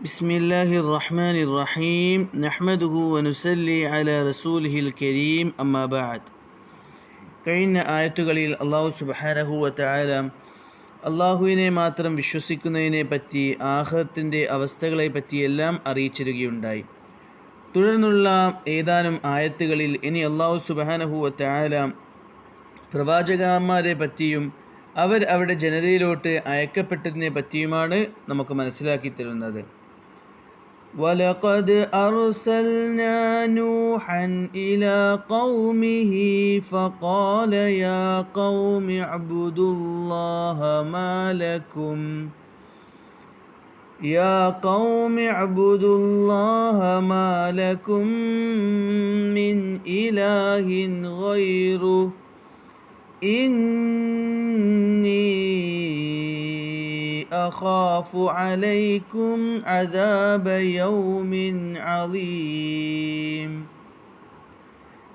بسم الله الرحمن الرحيم نحمده ونسلي على رسوله الكريم أما بعد കഴിഞ്ഞ ആയത്തുകളിൽ അള്ളാഹു സുബാനഹു വത്തായാല അള്ളാഹുവിനെ മാത്രം വിശ്വസിക്കുന്നതിനെ പറ്റി ആഹത്തിൻ്റെ അവസ്ഥകളെ പറ്റിയെല്ലാം അറിയിച്ചിരുകയുണ്ടായി തുടർന്നുള്ള ഏതാനും ആയത്തുകളിൽ ഇനി അള്ളാഹു സുബാനഹു വത്തായാല പ്രവാചകന്മാരെ പറ്റിയും അവർ അവരുടെ ജനതയിലോട്ട് അയക്കപ്പെട്ടതിനെ പറ്റിയുമാണ് നമുക്ക് മനസ്സിലാക്കി തരുന്നത് ولقد أرسلنا نوحا إلى قومه فقال يا قوم اعبدوا الله ما لكم يا قوم اعبدوا الله ما لكم من إله غيره إني أخاف عليكم عذاب يوم عظيم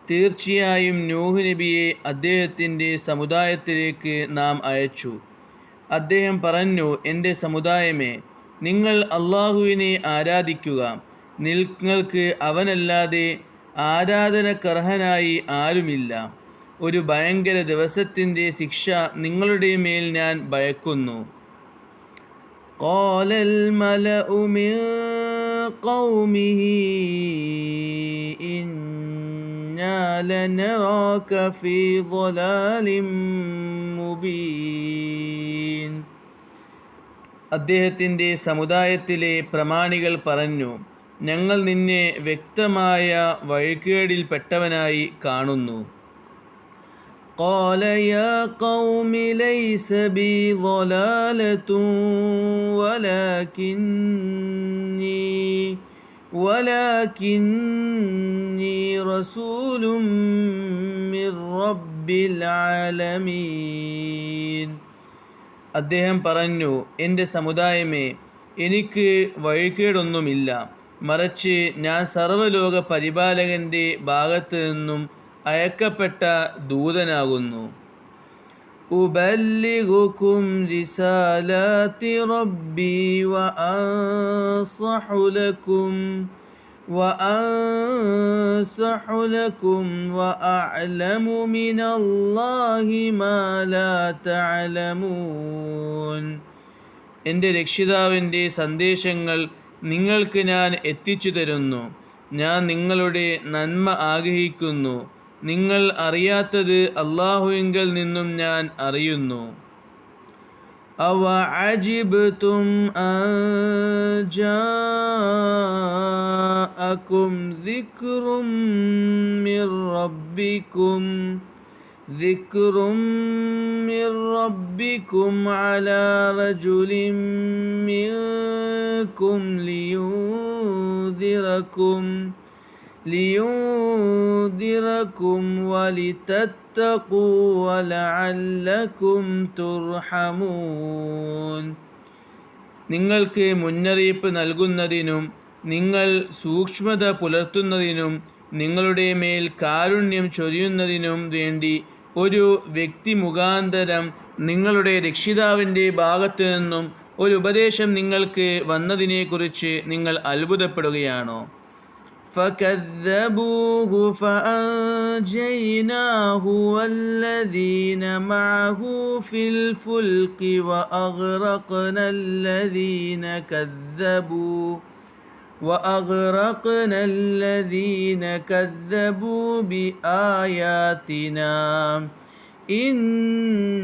തീർച്ചയായും നൂഹ് നബിയെ അദ്ദേഹത്തിൻ്റെ സമുദായത്തിലേക്ക് നാം അയച്ചു അദ്ദേഹം പറഞ്ഞു എൻ്റെ സമുദായമേ നിങ്ങൾ അള്ളാഹുവിനെ ആരാധിക്കുക നിങ്ങൾക്ക് അവനല്ലാതെ ആരാധനക്കർഹനായി ആരുമില്ല ഒരു ഭയങ്കര ദിവസത്തിൻ്റെ ശിക്ഷ നിങ്ങളുടെ മേൽ ഞാൻ ഭയക്കുന്നു قال الملأ من قومه إنا لنراك في ضلال مبين അദ്ദേഹത്തിൻ്റെ സമുദായത്തിലെ പ്രമാണികൾ പറഞ്ഞു ഞങ്ങൾ നിന്നെ വ്യക്തമായ വഴികേടിൽപ്പെട്ടവനായി കാണുന്നു قال يا قوم ليس بي ضلالة ولكني ولكني رسول من رب العالمين അദ്ദേഹം പറഞ്ഞു എൻ്റെ സമുദായമേ എനിക്ക് വഴികേടൊന്നുമില്ല മറിച്ച് ഞാൻ സർവ്വലോക പരിപാലകൻ്റെ ഭാഗത്തു നിന്നും അയക്കപ്പെട്ട ദൂതനാകുന്നു أبلغكم رسالات ربي وأنصح لكم وأنصح لكم وأعلم من الله ما لا تعلمون എൻ്റെ രക്ഷിതാവിൻ്റെ സന്ദേശങ്ങൾ നിങ്ങൾക്ക് ഞാൻ എത്തിച്ചു തരുന്നു ഞാൻ നിങ്ങളുടെ നന്മ ആഗ്രഹിക്കുന്നു നിങ്ങൾ അറിയാത്തത് അള്ളാഹുവിങ്കൽ നിന്നും ഞാൻ അറിയുന്നു അവ അജിബും ജാഅക്കും ذكرٌ من ربكم ذكر من ربكم على رجل منكم لينذركم لينذركم ولتتقوا ولعلكم ترحمون നിങ്ങൾക്ക് മുന്നറിയിപ്പ് നൽകുന്നതിനും നിങ്ങൾ സൂക്ഷ്മത പുലർത്തുന്നതിനും നിങ്ങളുടെ മേൽ കാരുണ്യം ചൊരിയുന്നതിനും വേണ്ടി ഒരു വ്യക്തി മുഖാന്തരം നിങ്ങളുടെ രക്ഷിതാവിൻ്റെ ഭാഗത്തു നിന്നും ഒരു ഉപദേശം നിങ്ങൾക്ക് വന്നതിനെക്കുറിച്ച് നിങ്ങൾ അത്ഭുതപ്പെടുകയാണോ فكذبوه فأنجيناه والذين معه في الفلك وأغرقنا الذين كذبوا وأغرقنا الذين كذبوا بآياتنا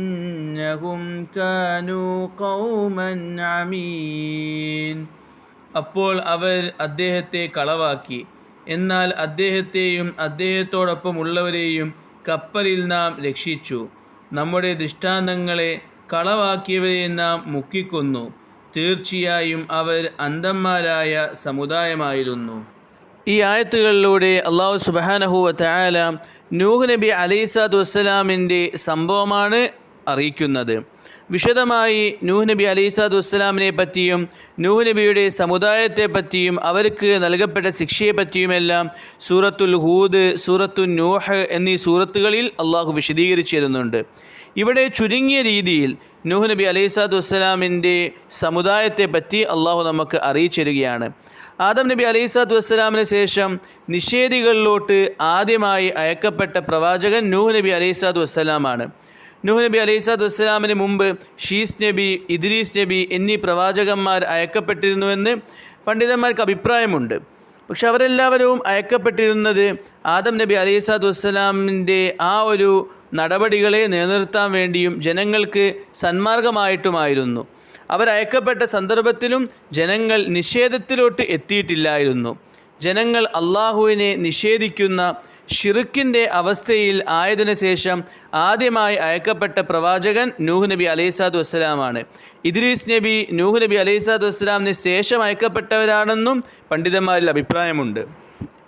إنهم كانوا قوما عمين അപ്പോൾ അവർ അദ്ദേഹത്തെ കളവാക്കി എന്നാൽ അദ്ദേഹത്തെയും അദ്ദേഹത്തോടൊപ്പമുള്ളവരെയും കപ്പലിൽ നാം രക്ഷിച്ചു. നമ്മുടെ ദൃഷ്ടാന്തങ്ങളെ കളവാക്കിയവരെ നാം മുക്കിക്കൊന്നു. തീർച്ചയായും അവർ അന്ധന്മാരായ സമുദായമായിരുന്നു. ഈ ആയത്തുകളിലൂടെ അള്ളാഹു സുബാനഹുവ തയാല നൂഹ് നബി അലൈസാദ് വസ്സലാമിന്റെ സംഭവമാണ് അറിയിക്കുന്നത്. വിശദമായി നൂഹ് നബി അലൈസാദ് വസ്സലാമിനെ പറ്റിയും നൂഹ് നബിയുടെ സമുദായത്തെ പറ്റിയും അവർക്ക് നൽകപ്പെട്ട ശിക്ഷയെ പറ്റിയുമെല്ലാം സൂറത്തുൽ ഹൂദ് സൂറത്തുൽ നൂഹ് എന്നീ സൂറത്തുകളിൽ അള്ളാഹു വിശദീകരിച്ചിരുന്നുണ്ട്. ഇവിടെ ചുരുങ്ങിയ രീതിയിൽ നൂഹ് നബി അലൈസാദ് വസ്സലാമിന്റെ സമുദായത്തെ പറ്റി അള്ളാഹു നമുക്ക് അറിയിച്ചിരുകയാണ്. ആദം നബി അലൈസാദ് വസ്സലാമിന് ശേഷം നിഷേധികളിലോട്ട് ആദ്യമായി അയക്കപ്പെട്ട പ്രവാചകൻ നൂഹ് നബി അലൈസാദ് വസ്സലാമാണ്. നൂഹ് നബി അലൈസാദ് വസ്സലാമിന് മുമ്പ് ഷീസ് നബി ഇദ്രീസ് നബി എന്നീ പ്രവാചകന്മാർ അയക്കപ്പെട്ടിരുന്നുവെന്ന് പണ്ഡിതന്മാർക്ക് അഭിപ്രായമുണ്ട്. പക്ഷെ അവരെല്ലാവരും അയക്കപ്പെട്ടിരുന്നത് ആദം നബി അലൈസാദ് വസ്സലാമിന്റെ ആ ഒരു നടപടികളെ നിലനിർത്താൻ വേണ്ടിയും ജനങ്ങൾക്ക് സന്മാർഗമായിട്ടുമായിരുന്നു. അവരയക്കപ്പെട്ട സന്ദർഭത്തിലും ജനങ്ങൾ നിഷേധത്തിലോട്ട് എത്തിയിട്ടില്ലായിരുന്നു. ജനങ്ങൾ അള്ളാഹുവിനെ നിഷേധിക്കുന്ന ഷിറുക്കിന്റെ അവസ്ഥയിൽ ആയതിനു ശേഷം ആദ്യമായി അയക്കപ്പെട്ട പ്രവാചകൻ നൂഹ് നബി അലൈസാദ് വസ്സലാമാണ്. ഇദ്രീസ് നബി നൂഹ് നബി അലൈസാദ് വസ്സലാമിന് ശേഷം അയക്കപ്പെട്ടവരാണെന്നും പണ്ഡിതന്മാരിൽ അഭിപ്രായമുണ്ട്.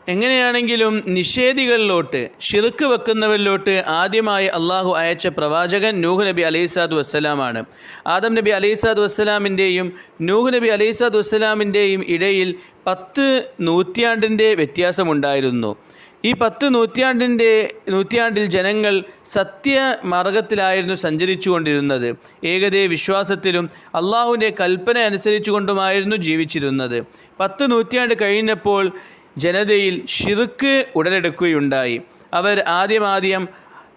എങ്ങനെയാണെങ്കിലും നിഷേധികളിലോട്ട് ഷിർക്ക് വെക്കുന്നവരിലോട്ട് ആദ്യമായി അള്ളാഹു അയച്ച പ്രവാചകൻ നൂഹ് നബി അലൈസാദ് വസ്സലാമാണ്. ആദം നബി അലൈസാദ് വസ്സലാമിന്റെയും നൂഹ് നബി അലൈസാദ് വസ്സലാമിന്റെയും ഇടയിൽ പത്ത് നൂറ്റാണ്ടിന്റെ വ്യത്യാസമുണ്ടായിരുന്നു. ഈ പത്ത് നൂറ്റാണ്ടിന്റെ നൂറ്റാണ്ടിൽ ജനങ്ങൾ സത്യമാർഗത്തിലായിരുന്നു സഞ്ചരിച്ചു കൊണ്ടിരുന്നത് വിശ്വാസത്തിലും അള്ളാഹുവിന്റെ കൽപ്പന അനുസരിച്ചുകൊണ്ടുമായിരുന്നു ജീവിച്ചിരുന്നത്. പത്ത് നൂറ്റാണ്ട് കഴിഞ്ഞപ്പോൾ ജനതയിൽ ഷിർക്ക് ഉടലെടുക്കുകയുണ്ടായി. അവർ ആദ്യമാദ്യം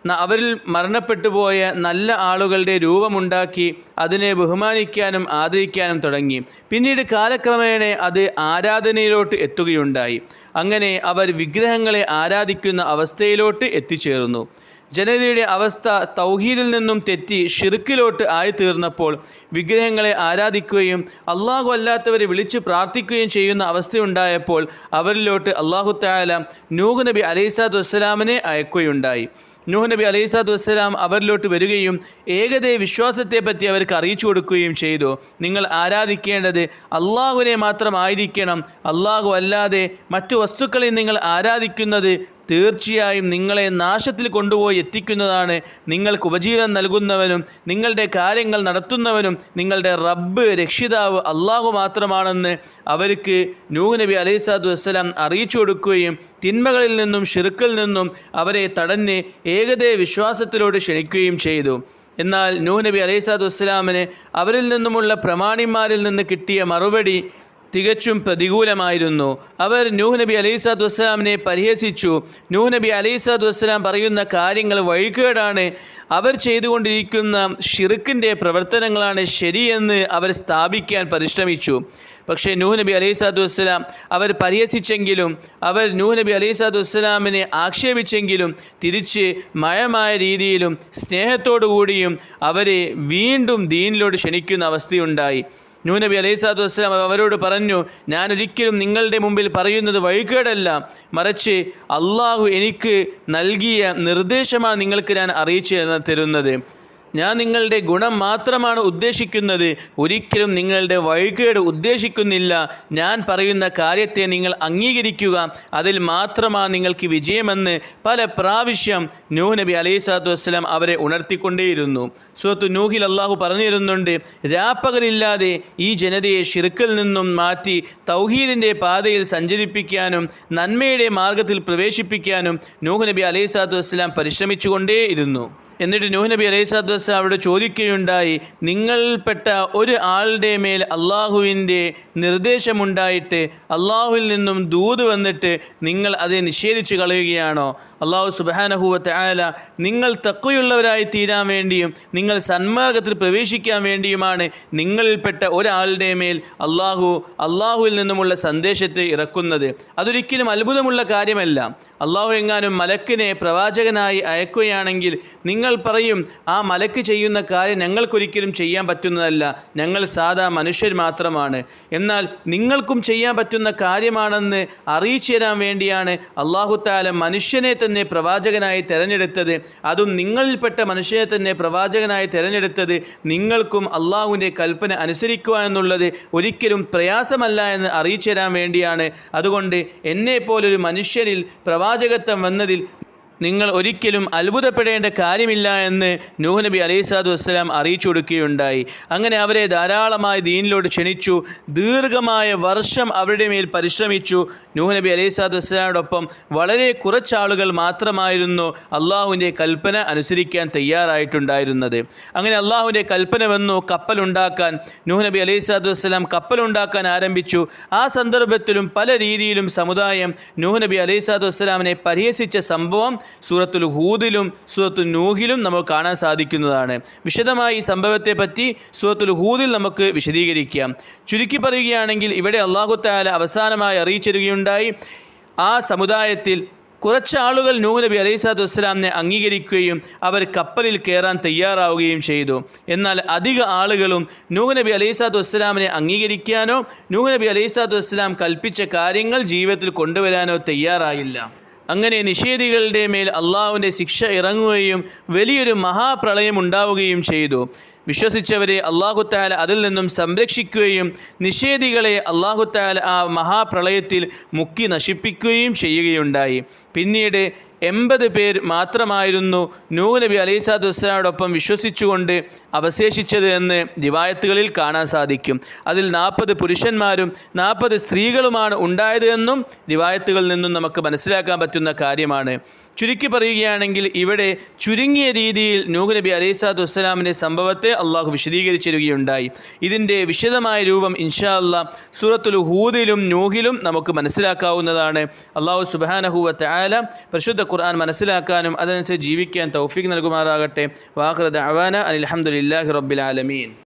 അവരിൽ മരണപ്പെട്ടുപോയ നല്ല ആളുകളുടെ രൂപമുണ്ടാക്കി അതിനെ ബഹുമാനിക്കാനും ആദരിക്കാനും തുടങ്ങി. പിന്നീട് കാലക്രമേണ അത് ആരാധനയിലോട്ട് എത്തുകയുണ്ടായി. അങ്ങനെ അവർ വിഗ്രഹങ്ങളെ ആരാധിക്കുന്ന അവസ്ഥയിലോട്ട് എത്തിച്ചേർന്നു. ജനതയുടെ അവസ്ഥ തൗഹീദിൽ നിന്നും തെറ്റി ഷിർക്കിലോട്ട് ആയിത്തീർന്നപ്പോൾ വിഗ്രഹങ്ങളെ ആരാധിക്കുകയും അള്ളാഹു അല്ലാത്തവരെ വിളിച്ച് പ്രാർത്ഥിക്കുകയും ചെയ്യുന്ന അവസ്ഥയുണ്ടായപ്പോൾ അവരിലോട്ട് അള്ളാഹു തായാല നൂഹ് നബി അലൈസാദ് വസ്സലാമിനെ അയക്കുകയുണ്ടായി. നൂഹ് നബി അലൈസാദ് വസ്സലാം അവരിലോട്ട് വരികയും ഏകദേ വിശ്വാസത്തെപ്പറ്റി അവർക്ക് അറിയിച്ചു കൊടുക്കുകയും ചെയ്തു. നിങ്ങൾ ആരാധിക്കേണ്ടത് അള്ളാഹുവിനെ മാത്രമായിരിക്കണം. അള്ളാഹു അല്ലാതെ മറ്റു വസ്തുക്കളെ നിങ്ങൾ ആരാധിക്കുന്നത് തീർച്ചയായും നിങ്ങളെ നാശത്തിൽ കൊണ്ടുപോയി എത്തിക്കുന്നതാണ്. നിങ്ങൾക്ക് ഉപജീവനം നൽകുന്നവനും നിങ്ങളുടെ കാര്യങ്ങൾ നടത്തുന്നവനും നിങ്ങളുടെ റബ്ബ് രക്ഷിതാവ് അള്ളാഹു മാത്രമാണെന്ന് അവർക്ക് നൂഹ് നബി അലൈഹിസ്സാദു വസ്സലാം അറിയിച്ചു കൊടുക്കുകയും തിന്മകളിൽ നിന്നും ഷിറുക്കിൽ നിന്നും അവരെ തടഞ്ഞ് ഏകദേ വിശ്വാസത്തിലോട് ക്ഷണിക്കുകയും ചെയ്തു. എന്നാൽ നൂഹ് നബി അലൈഹിസ്സാദു വസ്സലാമിന് അവരിൽ നിന്നുമുള്ള പ്രമാണിമാരിൽ നിന്ന് കിട്ടിയ മറുപടി തികച്ചും പ്രതികൂലമായിരുന്നു. അവർ നൂഹ് നബി അലൈസാദ് വസ്സലാമിനെ പരിഹസിച്ചു. നൂഹ് നബി അലൈസാദ് വസ്സലാം പറയുന്ന കാര്യങ്ങൾ വഴികേടാണ്. അവർ ചെയ്തുകൊണ്ടിരിക്കുന്ന ഷിറുക്കിന്റെ പ്രവർത്തനങ്ങളാണ് ശരിയെന്ന് അവർ സ്ഥാപിക്കാൻ പരിശ്രമിച്ചു. പക്ഷേ നൂഹ് നബി അലൈസാദ് വസ്സലാം അവർ പരിഹസിച്ചെങ്കിലും അവർ നൂഹ് നബി അലൈസാദ് വസ്സലാമിനെ ആക്ഷേപിച്ചെങ്കിലും തിരിച്ച് മയമായ രീതിയിലും സ്നേഹത്തോടു കൂടിയും അവരെ വീണ്ടും ദീനിലോട്ട് ക്ഷണിക്കുന്ന അവസ്ഥയുണ്ടായി. നൂ നബി അലൈഹിസ്സാത്തു വസ്സലാം അവരോട് പറഞ്ഞു ഞാൻ ഒരിക്കലും നിങ്ങളുടെ മുമ്പിൽ പറയുന്നത് വഴികേടല്ല. മറിച്ച് അള്ളാഹു എനിക്ക് നൽകിയ നിർദ്ദേശമാണ് നിങ്ങൾക്ക് ഞാൻ അറിയിച്ചു തരുന്നത്. ഞാൻ നിങ്ങളുടെ ഗുണം മാത്രമാണ് ഉദ്ദേശിക്കുന്നത്. ഒരിക്കലും നിങ്ങളുടെ വഴികേട് ഉദ്ദേശിക്കുന്നില്ല. ഞാൻ പറയുന്ന കാര്യത്തെ നിങ്ങൾ അംഗീകരിക്കുക. അതിൽ മാത്രമാണ് നിങ്ങൾക്ക് വിജയമെന്ന് പല പ്രാവശ്യം നൂഹ് നബി അലൈഹി സ്വലാത്തു വസ്സലാം അവരെ ഉണർത്തിക്കൊണ്ടേയിരുന്നു. സുഹത്തു നൂഹിൽ അള്ളാഹു പറഞ്ഞിരുന്നുണ്ട് രാപ്പകലില്ലാതെ ഈ ജനതയെ ഷിർക്കിൽ നിന്നും മാറ്റി തൗഹീദിന്റെ പാതയിൽ സഞ്ചരിപ്പിക്കാനും നന്മയുടെ മാർഗത്തിൽ പ്രവേശിപ്പിക്കാനും നൂഹ് നബി അലൈഹി സ്വലാത്തു വസ്സലാം പരിശ്രമിച്ചുകൊണ്ടേയിരുന്നു. എന്നിട്ട് നൂഹ് നബി അലൈഹി സ്വലാത്തു വസ്സലാം അവിടെ ചോദിക്കുകയുണ്ടായി നിങ്ങൾപ്പെട്ട ഒരു ആളുടെ മേൽ അള്ളാഹുവിന്റെ നിർദ്ദേശമുണ്ടായിട്ട് അള്ളാഹുവിൽ നിന്നും ദൂത് വന്നിട്ട് നിങ്ങൾ അത് നിഷേധിച്ച് കളയുകയാണോ? അള്ളാഹു സുബാനഹുവത്ത് ആല നിങ്ങൾ തക്കയുള്ളവരായി തീരാൻ വേണ്ടിയും നിങ്ങൾ സന്മാർഗത്തിൽ പ്രവേശിക്കാൻ വേണ്ടിയുമാണ് നിങ്ങളിൽപ്പെട്ട ഒരാളുടെ മേൽ അള്ളാഹു അള്ളാഹുവിൽ നിന്നുമുള്ള സന്ദേശത്തെ ഇറക്കുന്നത്. അതൊരിക്കലും അത്ഭുതമുള്ള കാര്യമല്ല. അള്ളാഹു എങ്ങാനും മലക്കിനെ പ്രവാചകനായി അയക്കുകയാണെങ്കിൽ നിങ്ങൾ പറയും ആ മലക്ക് ചെയ്യുന്ന കാര്യം ഞങ്ങൾക്കൊരിക്കലും ചെയ്യാൻ പറ്റുന്നതല്ല. ഞങ്ങൾ സാധാ മനുഷ്യർ മാത്രമാണ്. എന്നാൽ നിങ്ങൾക്കും ചെയ്യാൻ പറ്റുന്ന കാര്യമാണെന്ന് അറിയിച്ചു തരാൻ വേണ്ടിയാണ് അള്ളാഹുത്താല മനുഷ്യനെ തന്നെ പ്രവാചകനായി തിരഞ്ഞെടുത്തത്. അതും നിങ്ങളിൽപ്പെട്ട മനുഷ്യനെ തന്നെ പ്രവാചകനായി തിരഞ്ഞെടുത്തത് നിങ്ങൾക്കും അള്ളാഹുവിന്റെ കൽപ്പന അനുസരിക്കുവാനെന്നുള്ളത് ഒരിക്കലും പ്രയാസമല്ല എന്ന് അറിയിച്ചു തരാൻ വേണ്ടിയാണ്. അതുകൊണ്ട് എന്നെപ്പോലൊരു മനുഷ്യനിൽ പ്രവാചകത്വം വന്നതിൽ നിങ്ങൾ ഒരിക്കലും അത്ഭുതപ്പെടേണ്ട കാര്യമില്ല എന്ന് നൂഹ് നബി സ്വലാത്തു വസ്സലാം അറിയിച്ചു കൊടുക്കുകയുണ്ടായി. അങ്ങനെ അവരെ ധാരാളമായി ദീനിലോട്ട് ക്ഷണിച്ചു. ദീർഘമായ വർഷം അവരുടെ മേൽ പരിശ്രമിച്ചു. നൂഹ് നബി അലൈഹി സ്വലാത്തു വസ്സലാമോടൊപ്പം വളരെ കുറച്ചാളുകൾ മാത്രമായിരുന്നു അള്ളാഹുവിന്റെ കൽപ്പന അനുസരിക്കാൻ തയ്യാറായിട്ടുണ്ടായിരുന്നത്. അങ്ങനെ അള്ളാഹുവിന്റെ കൽപ്പന വന്നു കപ്പലുണ്ടാക്കാൻ. നൂഹ് നബി സ്വലാത്തു വസ്സലാം കപ്പലുണ്ടാക്കാൻ ആരംഭിച്ചു. ആ സന്ദർഭത്തിലും പല രീതിയിലും സമുദായം നൂഹ് നബി സ്വലാത്തു വസ്സലാമിനെ പരിഹസിച്ച സംഭവം സൂറത്തുൽ ഹൂദിലും സൂറത്തുൽ നൂഹിലും നമുക്ക് കാണാൻ സാധിക്കുന്നതാണ്. വിശദമായി ഈ സംഭവത്തെ പറ്റി സൂറത്തുൽ ഹൂദിൽ നമുക്ക് വിശദീകരിക്കാം. ചുരുക്കി പറയുകയാണെങ്കിൽ ഇവിടെ അള്ളാഹു താല അവസാനമായി അറിയിച്ചിരുകയുണ്ടായി ആ സമുദായത്തിൽ കുറച്ച് ആളുകൾ നൂഹ് നബി അലൈഹി സ്വലാത്തു വസ്സലാമിനെ അംഗീകരിക്കുകയും അവർ കപ്പലിൽ കയറാൻ തയ്യാറാവുകയും ചെയ്തു. എന്നാൽ അധിക ആളുകളും നൂഹ് നബി അലൈഹി സ്വലാത്തു വസ്സലാമിനെ അംഗീകരിക്കാനോ നൂഹ് നബി അലൈഹി സ്വലാത്തു വസ്സലാം കൽപ്പിച്ച കാര്യങ്ങൾ ജീവിതത്തിൽ കൊണ്ടുവരാനോ തയ്യാറായില്ല. അങ്ങനെ നിഷേധികളുടെ മേൽ അള്ളാഹുവിന്റെ ശിക്ഷ ഇറങ്ങുകയും വലിയൊരു മഹാപ്രളയം ഉണ്ടാവുകയും ചെയ്തു. വിശ്വസിച്ചവരെ അള്ളാഹുത്താല അതിൽ നിന്നും സംരക്ഷിക്കുകയും നിഷേധികളെ അള്ളാഹുത്താല ആ മഹാപ്രളയത്തിൽ മുക്കി നശിപ്പിക്കുകയും ചെയ്യുകയുണ്ടായി. പിന്നീട് എൺപത് പേർ മാത്രമായിരുന്നു നൂഹ് നബി അലൈസാദ് വസ്സലാമോടൊപ്പം വിശ്വസിച്ചുകൊണ്ട് അവശേഷിച്ചത് എന്ന് ദിവായത്തുകളിൽ കാണാൻ സാധിക്കും. അതിൽ നാൽപ്പത് പുരുഷന്മാരും നാൽപ്പത് സ്ത്രീകളുമാണ് ഉണ്ടായത് എന്നും ദിവായത്തുകളിൽ നിന്നും നമുക്ക് മനസ്സിലാക്കാൻ പറ്റുന്ന കാര്യമാണ്. ചുരുക്കി പറയുകയാണെങ്കിൽ ഇവിടെ ചുരുങ്ങിയ രീതിയിൽ നൂഹ് നബി അലൈസാദ് വസ്സലാമിന്റെ സംഭവത്തെ അള്ളാഹു വിശദീകരിച്ചിരുകയുണ്ടായി ഇതിന്റെ വിശദമായ രൂപം ഇൻഷാ അല്ല സൂറത്തുൽ ഹൂദിലും നൂഹിലും നമുക്ക് മനസ്സിലാക്കാവുന്നതാണ്. അള്ളാഹു സുബാനഹുവത്ത് ആല പരിശുദ്ധ ഖുർആൻ മനസ്സിലാക്കാനും അതനുസരിച്ച് ജീവിക്കാൻ തൗഫീഖ് നൽകുമാറാകട്ടെ. വാഹൃദ് അവാന അലഹമുല്ലാഹി റബ്ബിൽ ആലമീൻ.